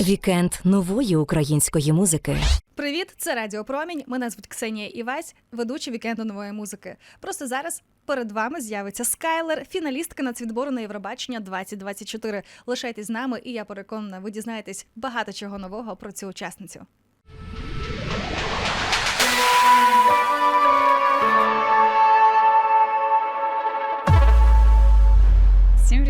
Вікенд нової української музики. Привіт, це Радіо Промінь. Мене звуть Ксенія Івась, ведуча вікенду нової музики. Просто зараз перед вами з'явиться Скайлер, фіналістка нацвідбору на Євробачення 2024. Лишайтесь з нами, і я переконана, ви дізнаєтесь багато чого нового про цю учасницю.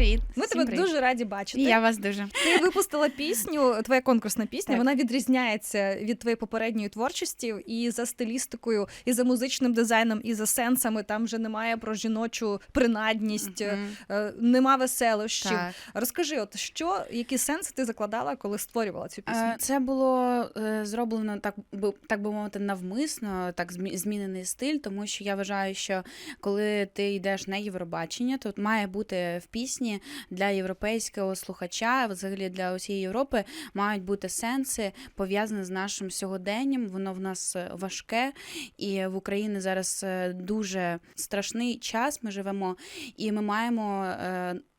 Привіт. Ми Всім тебе привіт. дуже раді бачити. І я вас дуже. Ти випустила пісню, твоя конкурсна пісня. Так. Вона відрізняється від твоєї попередньої творчості і за стилістикою, і за музичним дизайном, і за сенсами. Там вже немає про жіночу принадність, е, нема веселощів. Так. Розкажи, от що, які сенси ти закладала, коли створювала цю пісню? Е, Це було зроблено так, би так би мовити, навмисно, так змі- змінений стиль, тому що я вважаю, що коли ти йдеш на Євробачення, то має бути в пісні для європейського слухача, взагалі для усієї Європи, мають бути сенси пов'язані з нашим сьогоденням. Воно в нас е, важке, і в Україні зараз е, дуже страшний час. Ми живемо, і ми маємо.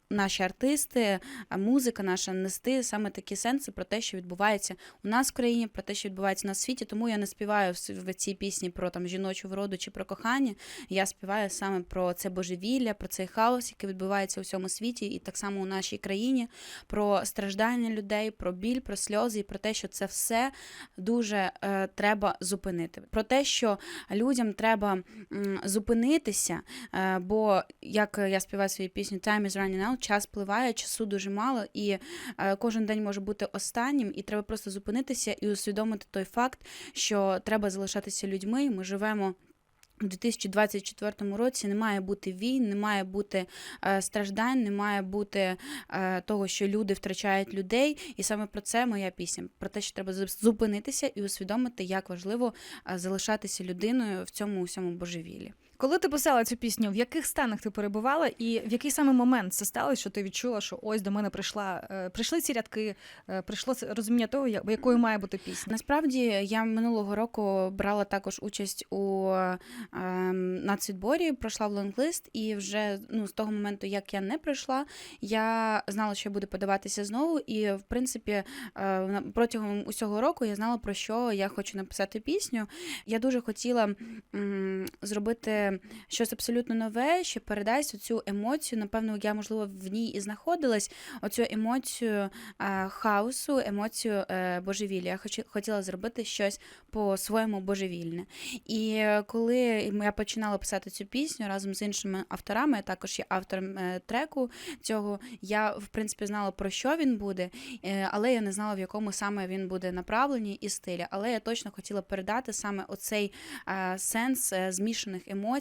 Наші артисти, музика наша нести саме такі сенси про те, що відбувається у нас в країні, про те, що відбувається на світі. Тому я не співаю в цій пісні про там жіночу вроду чи про кохання. Я співаю саме про це божевілля, про цей хаос, який відбувається у всьому світі, і так само у нашій країні, про страждання людей, про біль, про сльози, і про те, що це все дуже е, треба зупинити. Про те, що людям треба м, зупинитися, е, бо як я співаю свою пісню Time is running out, час пливає, часу дуже мало, і е, кожен день може бути останнім, і треба просто зупинитися і усвідомити той факт, що треба залишатися людьми. Ми живемо. У 2024 році не має бути війн, не має бути е, страждань, не має бути е, того, що люди втрачають людей. І саме про це моя пісня. Про те, що треба зупинитися і усвідомити, як важливо е, залишатися людиною в цьому усьому божевіллі. Коли ти писала цю пісню, в яких станах ти перебувала, і в який саме момент це сталося, що ти відчула, що ось до мене прийшла, е, прийшли ці рядки, е, прийшло розуміння того, якою має бути пісня. Насправді я минулого року брала також участь у ем, нацвідборі, пройшла в лонглист, і вже ну, з того моменту, як я не пройшла, я знала, що я буду подаватися знову. І в принципі, е, протягом усього року я знала про що я хочу написати пісню. Я дуже хотіла м, щось абсолютно нове, що передасть цю емоцію. Напевно, я можливо в ній і знаходилась. Оцю емоцію е, хаосу, емоцію е, божевілля. Я хоч- хотіла зробити щось по-своєму божевільне. І е, коли я починала писати цю пісню разом з іншими авторами, я також є автором е, треку цього, я в принципі знала про що він буде, е, але я не знала, в якому саме він буде направленні і стилі. Але я точно хотіла передати саме оцей е, сенс е, змішаних емоцій,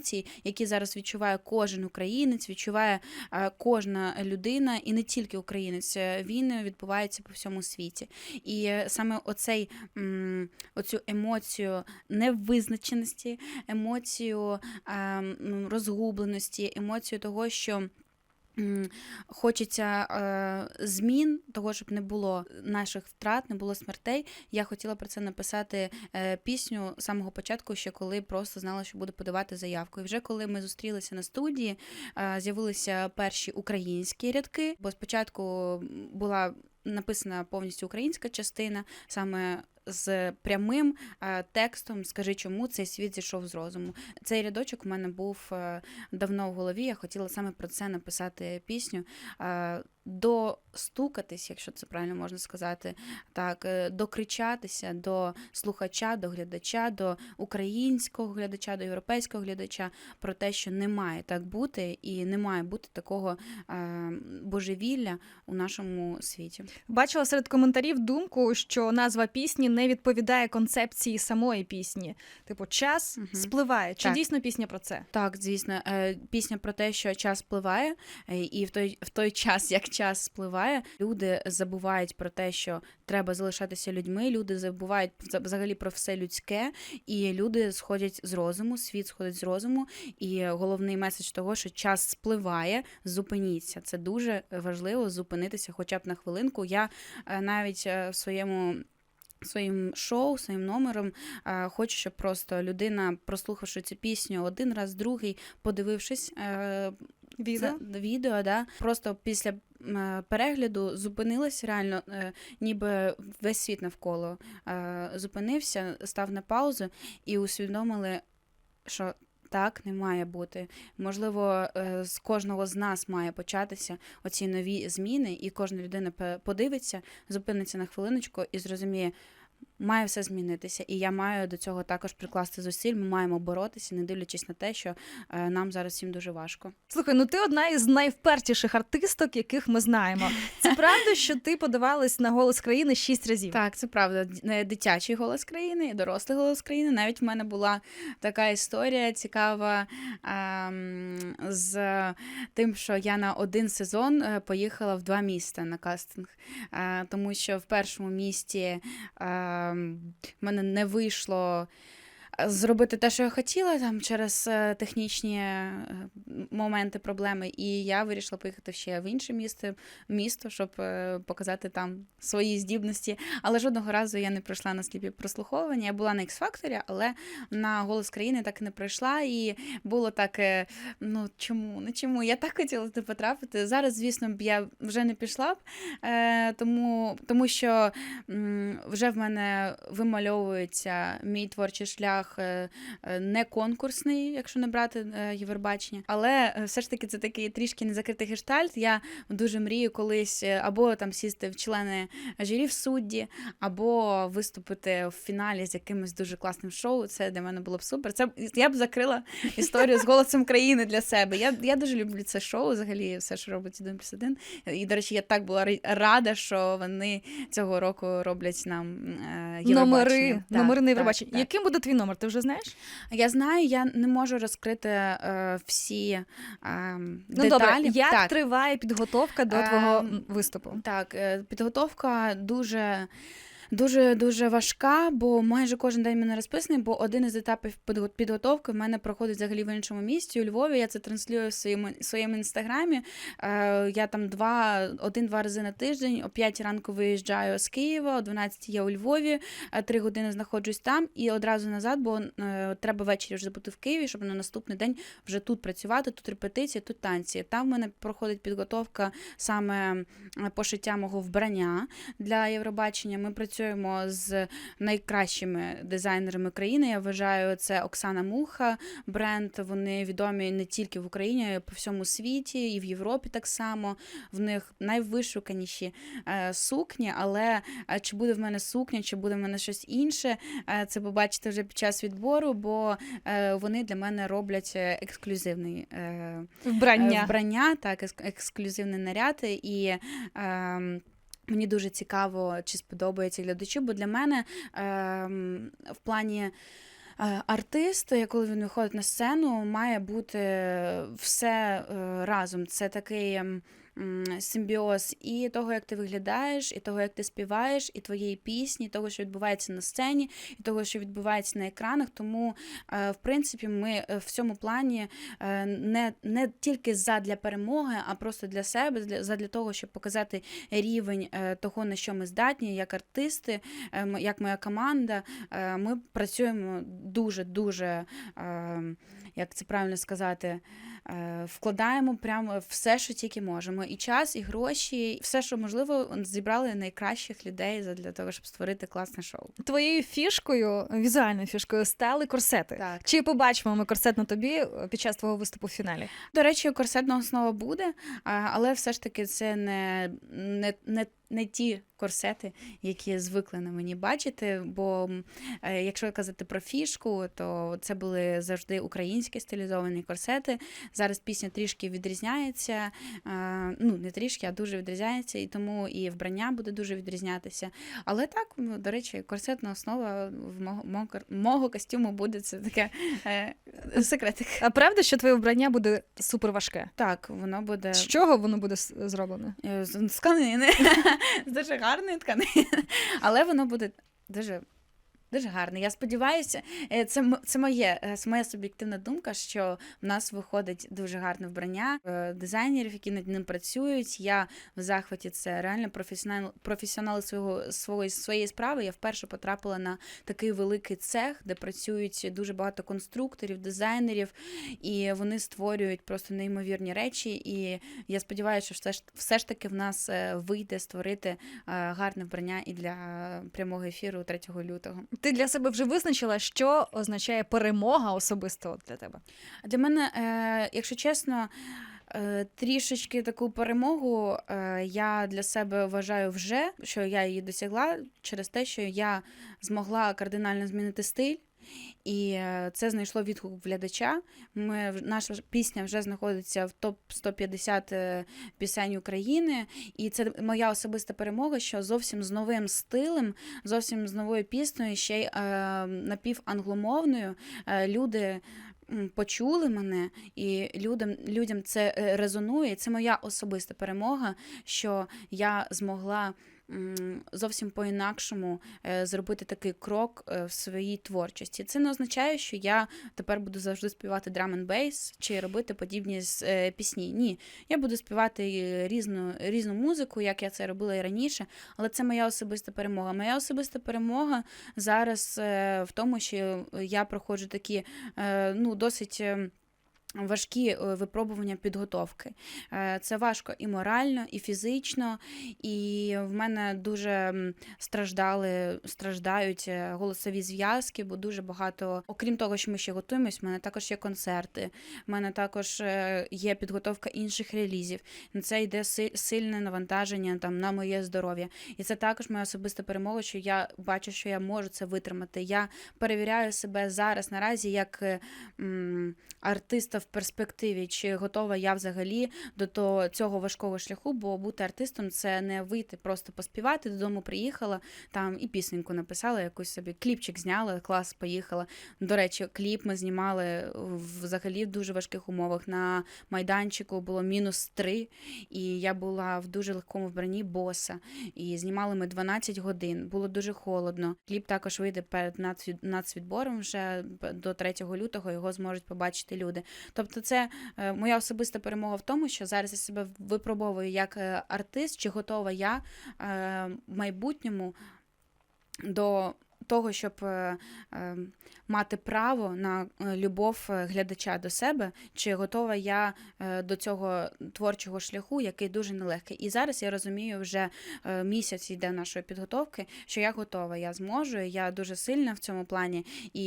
які зараз відчуває кожен українець, відчуває е, кожна людина, і не тільки українець. Він відбувається по всьому світі. І е, саме оцей оцю емоцію невизначеності, емоцію е, розгубленості, емоцію того, що. Хочеться е, змін, того, щоб не було наших втрат, не було смертей. Я хотіла про це написати е, пісню з самого початку, ще коли просто знала, що буду подавати заявку. І вже коли ми зустрілися на студії, е, з'явилися перші українські рядки, бо спочатку була написана повністю українська частина, саме з прямим е, текстом Скажи, чому цей світ зійшов з розуму. Цей рядочок у мене був е, давно в голові. Я хотіла саме про це написати пісню. Достукатись, якщо це правильно можна сказати, так, е, докричатися до слухача, до глядача, до українського глядача, до європейського глядача про те, що не має так бути, і не має бути такого е, божевілля у нашому світі. Бачила серед коментарів думку, що назва пісні не відповідає концепції самої пісні. Типу, час Мгм. спливає. Чи Так. дійсно пісня про це? Так, звісно, е, пісня про те, що час спливає, е, і в той, в той час, як час спливає, люди забувають про те, що треба залишатися людьми. Люди забувають взагалі про все людське, і люди сходять з розуму, світ сходить з розуму. І головний меседж того, що час спливає, зупиніться. Це дуже важливо зупинитися, хоча б на хвилинку. Я е, навіть е, в своєму. Своїм шоу, своїм номером е, хочу, щоб просто людина, прослухавши цю пісню один раз, другий, подивившись Відео? відео, да, просто після перегляду зупинилась реально, е, ніби весь світ навколо е, зупинився, став на паузу і усвідомили, що так не має бути. Можливо, е, з кожного з нас має початися оці нові зміни, і кожна людина подивиться, зупиниться на хвилиночку і зрозуміє. Має все змінитися, і я маю до цього також прикласти зусиль. Ми маємо боротися, не дивлячись на те, що е, нам зараз всім дуже важко. Слухай, ну ти одна із найвпертіших артисток, яких ми знаємо. Це правда, що ти подавалась на голос країни шість разів. Так, це правда. Е, Дитячий голос країни, і дорослий голос країни. Навіть в мене була така історія цікава ем, з тим, що я на один сезон е, поїхала в два міста на кастинг. Е, тому що в першому місті ем, в мене не вийшло. Зробити те, що я хотіла, там через е, технічні е, моменти, проблеми, і я вирішила поїхати ще в інше місто, місто, щоб е, показати там свої здібності. Але жодного разу я не пройшла на сліпі прослуховування. Я була на X-Factor, але на голос країни так і не пройшла. І було так: ну чому? Ну чому? Я так хотіла туди потрапити. Зараз, звісно, б я вже не пішла б, тому, тому що вже в мене вимальовується мій творчий шлях е, е, не конкурсний, якщо не брати е, Євробачення. Але все ж таки це такий трішки незакритий гештальт. Я дуже мрію колись або там сісти в члени журі в судді, або виступити в фіналі з якимось дуже класним шоу. Це для мене було б супер. Це я б закрила історію з голосом країни для себе. Я, я дуже люблю це шоу, взагалі, все, що робить 1 плюс 1. І, до речі, я так була рада, що вони цього року роблять нам е, Євробачення. Номери, Так, номери на Євробачення. Яким буде твій номер? Ти вже знаєш? Я знаю, я не можу розкрити е, всі е, Ну добре, як так. триває підготовка до Ем, твого е, виступу? Так, е, підготовка дуже. Дуже дуже важка, бо майже кожен день мене розписаний, бо один із етапів підготовки в мене проходить взагалі в іншому місті у Львові. Я це транслюю в своєму своєму інстаграмі. Е, я там два, один-два рази на тиждень, о 5 ранку виїжджаю з Києва, о 12 я у Львові, е, три години знаходжусь там і одразу назад, бо е, треба ввечері вже бути в Києві, щоб на наступний день вже тут працювати, тут репетиції, тут танці. Там в мене проходить підготовка саме пошиття мого вбрання для Євробачення. Ми працюємо з найкращими дизайнерами країни. Я вважаю, це Оксана Муха, бренд. Вони відомі не тільки в Україні, а й по всьому світі, і в Європі так само. В них найвишуканіші е, сукні. Але е, чи буде в мене сукня, чи буде в мене щось інше, е, це побачите вже під час відбору, бо вони для мене роблять ексклюзивний. Вбрання. Вбрання, так, екск- ексклюзивний наряд. І ем, мені дуже цікаво, чи сподобається глядачу, бо для мене е, в плані. е, Артист, е, коли він виходить на сцену, має бути все е, разом. Це такий ем, симбіоз і того, як ти виглядаєш, і того, як ти співаєш, і твоєї пісні, і того, що відбувається на сцені, і того, що відбувається на екранах. Тому, е, в принципі, ми е, в цьому плані е, не, не тільки задля перемоги, а просто для себе, для, задля того, щоб показати рівень того, на що ми здатні, як артисти, як моя команда. Ми працюємо дуже дуже. е, Як це правильно сказати, вкладаємо прямо все, що тільки можемо. І час, і гроші, і все, що можливо, зібрали найкращих людей для того, щоб створити класне шоу. Твоєю фішкою, візуальною фішкою, стали корсети. Так. Чи побачимо ми корсет на тобі е, під час твого виступу в фіналі? До речі, корсетна основа буде, але все ж таки це не, не, не, не ті корсети, які звикли на мені бачити. Бо е, якщо казати про фішку, то це були завжди українські стилізовані корсети. Зараз пісня трішки відрізняється. Ну, не трішки, а дуже відрізняється, і тому і вбрання буде дуже відрізнятися. Але так, до речі, корсетна основа в мого, мого, костюму буде це таке е, секретик. А правда, що твоє вбрання буде супер важке? Так, воно буде З чого воно буде с- зроблене? Е, з з тканини, з дуже гарної тканини, але воно буде дуже Дуже гарно. Я сподіваюся, е, це, це моє, е, це моя суб'єктивна думка, що в нас виходить дуже гарне вбрання е, дизайнерів, які над ним працюють. Я в захваті це реально професіонал, професіонали свого свого своєї справи. Я вперше потрапила на такий великий цех, де працюють дуже багато конструкторів, дизайнерів, і вони створюють просто неймовірні речі. І я сподіваюся, що все ж все ж таки в нас вийде створити гарне вбрання і для прямого ефіру 3 лютого. Ти для себе вже визначила, що означає перемога особисто для тебе. Для мене, е, якщо чесно, е, трішечки таку перемогу е, я для себе вважаю вже, що я її досягла через те, що я змогла кардинально змінити стиль. І е, це знайшло відгук глядача. Ми, наша пісня вже знаходиться в топ 150 е, пісень України. І це моя особиста перемога, що зовсім з новим стилем, зовсім з новою піснею, ще й е, напівангломовною. Е, люди почули мене, і людям, людям це е, резонує. Це моя особиста перемога, що я змогла. Зовсім по-інакшому е, зробити такий крок е, в своїй творчості. Це не означає, що я тепер буду завжди співати драм н бейс чи робити подібні е, пісні. Ні, я буду співати різну, різну музику, як я це робила і раніше, але це моя особиста перемога. Моя особиста перемога зараз в тому, що я проходжу такі ну, досить. Важкі е, випробування підготовки. Е, Це важко і морально, і фізично, і в мене дуже страждали, страждають е, голосові зв'язки, бо дуже багато, окрім того, що ми ще готуємось, в мене також є концерти, в мене також є підготовка інших релізів. Це йде сильне навантаження там на моє здоров'я. І це також моя особиста перемога, що я бачу, що я можу це витримати. Я перевіряю себе зараз наразі як артиста в перспективі, чи готова я взагалі до цього важкого шляху, бо бути артистом це не вийти, просто поспівати, додому приїхала там і пісеньку написала, якусь собі кліпчик зняла, клас, поїхала. До речі, кліп ми знімали взагалі в дуже важких умовах. На майданчику було мінус три, і я була в дуже легкому вбранні боса. І знімали ми 12 годин. Було дуже холодно. Кліп також вийде перед нацвід- нацвідбором вже до 3 лютого. Його зможуть побачити люди. Тобто, це е, моя особиста перемога в тому, що зараз я себе випробовую як е, артист, чи готова я е, в майбутньому до того, щоб мати право на любов глядача до себе, чи готова я до цього творчого шляху, який дуже нелегкий. І зараз я розумію, вже місяць йде нашої підготовки, що я готова, я зможу, я дуже сильна в цьому плані, і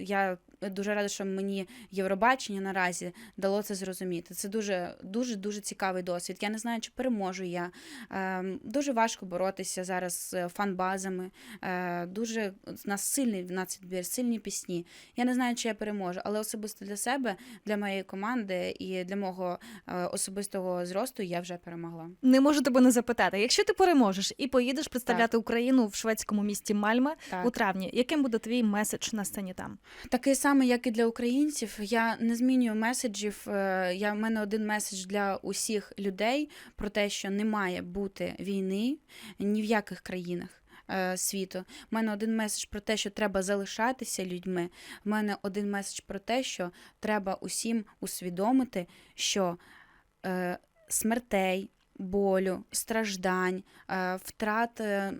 я дуже рада, що мені Євробачення наразі дало це зрозуміти. Це дуже дуже дуже цікавий досвід. Я не знаю, чи переможу я. Ем, Дуже важко боротися зараз з фан-базами. Е, Дуже нас сильний нацвідбір, сильні пісні. Я не знаю, чи я переможу, але особисто для себе, для моєї команди і для мого е, особистого зросту я вже перемогла. Не можу тебе не запитати. Якщо ти переможеш і поїдеш представляти Україну в шведському місті Мальме Так. у травні, яким буде твій меседж на сцені там? Такий самий, як і для українців. Я не змінюю меседжів. Е, Я, в мене один меседж для усіх людей про те, що не має бути війни ні в яких країнах. е, Світу. У мене один меседж про те, що треба залишатися людьми. У мене один меседж про те, що треба усім усвідомити, що е, смертей, болю, страждань, е, втрат е,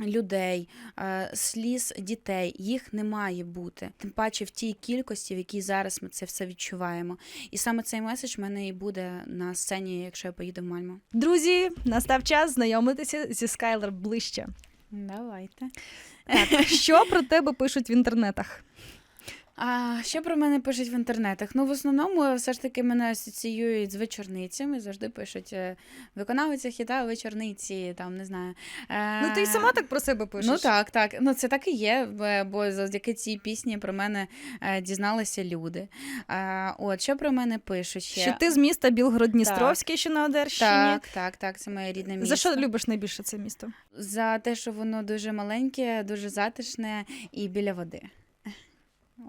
людей, е, сліз дітей, їх не має бути. Тим паче в тій кількості, в якій зараз ми це все відчуваємо. І саме цей меседж в мене і буде на сцені, якщо я поїду в Мальму. Друзі, настав час знайомитися зі Скайлер ближче. Давайте. Так, що про тебе пишуть в інтернетах? А що про мене пишуть в інтернетах? Ну, в основному, все ж таки, мене асоціюють з вечорницями. Завжди пишуть е, виконавиця хіта вечорниці, там не знаю. Е, Ну ти й сама так про себе пишеш. Ну так, так. Ну це так і є, бо завдяки цій пісні про мене е, дізналися люди. От що про мене пишуть ще? Що ти з міста Білгород-Дністровський, що на Одерщині. Так, так, так, це моє рідне місто. За що любиш найбільше це місто? За те, що воно дуже маленьке, дуже затишне і біля води.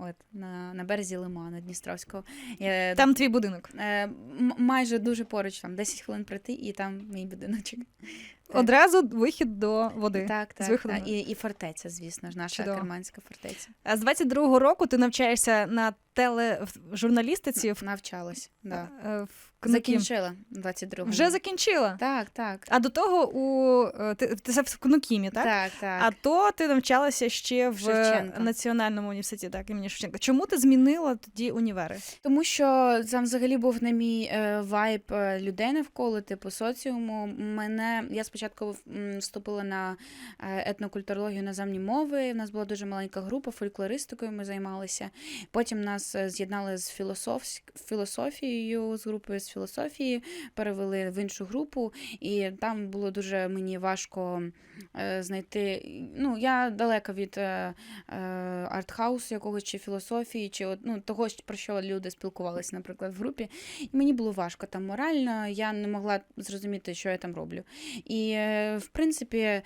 От, на, на березі лиману Дністровського. Е, Там твій будинок. е, майже дуже поруч, там 10 хвилин прийти, і там мій будиночок. Одразу вихід до води. Так, з так. виходом. так. І, і фортеця, звісно ж, наша Чудово. керманська фортеця. А з 22-го року ти навчаєшся на тележурналістиці Навчалась. Да. е, в. Закінчила 22-го. Вже закінчила. Так, так. А до того у е, ти, ти в КНУКімі, так? Так, так. А то ти навчалася ще в Шевченка. Національному університеті, так, імені Шевченка. Чому ти змінила тоді універи? Тому що там взагалі був не мій е, вайб е, людей навколо, типу соціуму. Мене я спочатку вступила на етнокультурологію наземні мови. У нас була дуже маленька група, фольклористикою ми займалися. Потім нас з'єднали з філософ... філософією, з групою з філософії, перевели в іншу групу, і там було дуже мені важко е, знайти. Ну, я далека від е, е, артхаусу якогось чи філософії, чи ну, того, про що люди спілкувалися, наприклад, в групі. І мені було важко там морально, я не могла зрозуміти, що я там роблю. І, в принципі,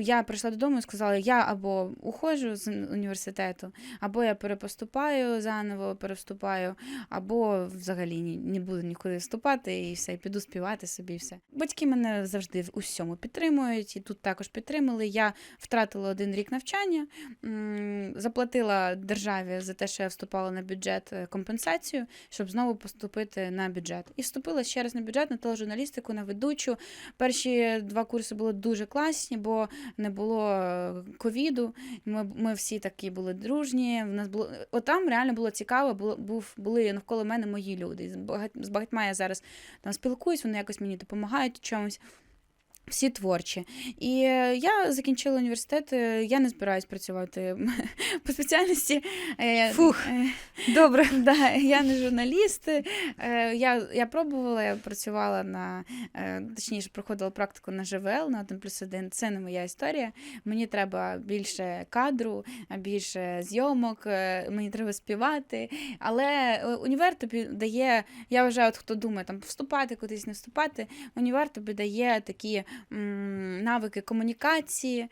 я прийшла додому і сказала: я або уходжу з університету, або я перепоступаю заново, перевступаю, або взагалі не буду нікуди вступати і все, і піду співати собі. і все. Батьки мене завжди в усьому підтримують, і тут також підтримали. Я втратила один рік навчання, заплатила державі за те, що я вступала на бюджет е, компенсацію, щоб знову поступити на бюджет. І вступила ще раз на бюджет на тележурналістику, на ведучу. Перші два курси були дуже класні, бо не було е, ковіду. Ми, ми всі такі були дружні. В нас було от там реально було цікаво. Було був були навколо мене мої люди. З багать, багатьма я зараз там спілкуюсь, вони якось мені допомагають чомусь. Всі творчі. І е, я закінчила університет. е, Я не збираюсь працювати по спеціальності. Е, Фух. Добре. Да, я не журналіст. Я, я пробувала, я працювала на точніше, проходила практику на ЖВЛ на 1 плюс 1. Це не моя історія. Мені треба більше кадру, більше зйомок, мені треба співати. Але універ тобі дає, я вважаю, от хто думає там вступати кудись, не вступати. Універ тобі дає такі навики комунікації,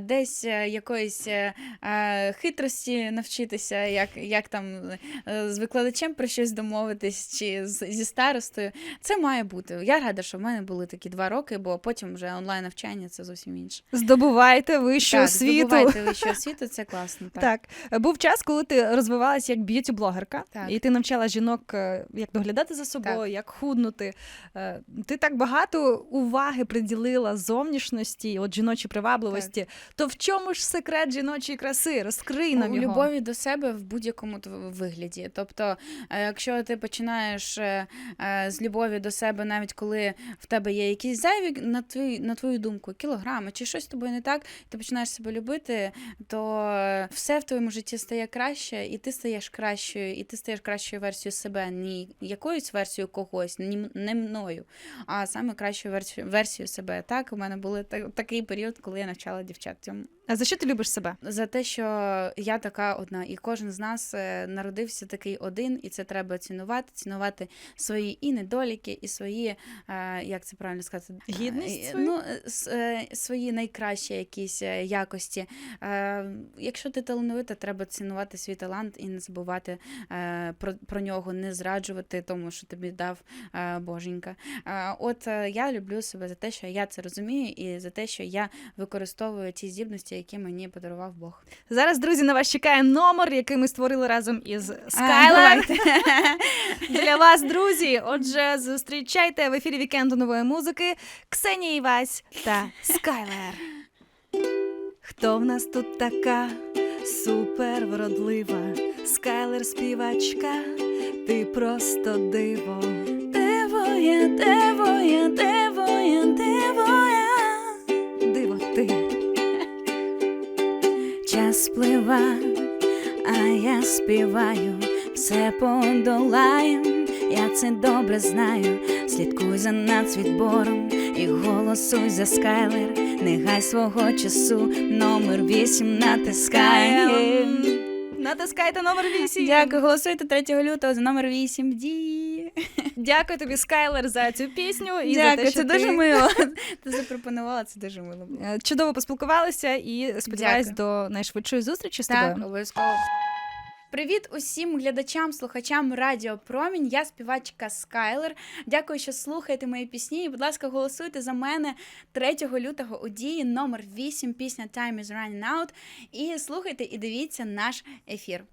десь е, якоїсь е, е, хитрості навчитися, як, як там з викладачем про щось домовитись чи зі старостою. Це має бути. Я рада, що в мене були такі два роки, бо потім вже онлайн навчання це зовсім інше. Здобувайте вищу так, освіту. здобувайте вищу освіту, це класно. Так. Так, був час, коли ти розвивалася як б'юті-блогерка, Так. і ти навчала жінок, як доглядати за собою, як худнути. Ти так багато уваги приділила зовнішності, от жіночій привабливості. То в чому ж секрет жіночої краси? Розкрий нам у його. любові до себе в будь-якому вигляді. Тобто, е, якщо ти починаєш е, е, з любові до себе, навіть коли в тебе є якісь зайві, на твою, на твою думку, кілограми чи щось з тобою не так, ти починаєш себе любити, то все в твоєму житті стає краще, і ти стаєш кращою, і ти стаєш кращою версією себе, не якоюсь версією когось, ні не мною, а саме кращою версією, версією себе. Так, у мене був такий період, коли я навчала дівчат цьому А за що ти любиш себе? за те, що я така одна, і кожен з нас е, народився такий один, і це треба цінувати, цінувати свої і недоліки, і свої, е, як це правильно сказати, Гідність Е, свою? ну, свої найкращі якісь якості. Якщо ти талановита, треба цінувати свій талант і не забувати про, про нього, не зраджувати тому, що тобі дав Боженька. От я люблю себе за те, що я це розумію, і за те, що я використовую ті здібності, які мені подарував Бог. Зараз, друзі, на вас чекає номер, який ми створили разом із давайте. Для вас, друзі. Отже, зустрічайте в ефірі вікенду нової музики Ксенія Івась та Скайлер. Хто в нас тут така супер вродлива? Скайлер співачка, ти просто диво. Диво я, диво я, диво Час а я співаю, все подолаю, я це добре знаю. Слідкуй за нацвідбором і голосуй за скайлер. Нехай свого часу номер вісім натискає. Натискайте номер 8. Дякую, голосуйте 3 лютого за номер 8. Ді. Дякую тобі, Скайлер, за цю пісню і Дякую, за те, що це дуже ти мило. Ти запропонувала, це дуже мило було. е, чудово поспілкувалися і сподіваюсь до найшвидшої зустрічі з Так, тобою. обов'язково. Привіт усім глядачам, слухачам Радіо Промінь. Я співачка Скайлер. Дякую, що слухаєте мої пісні. І, будь ласка, голосуйте за мене 3 лютого у дії номер 8, пісня Time is Running Out. І слухайте і дивіться наш ефір.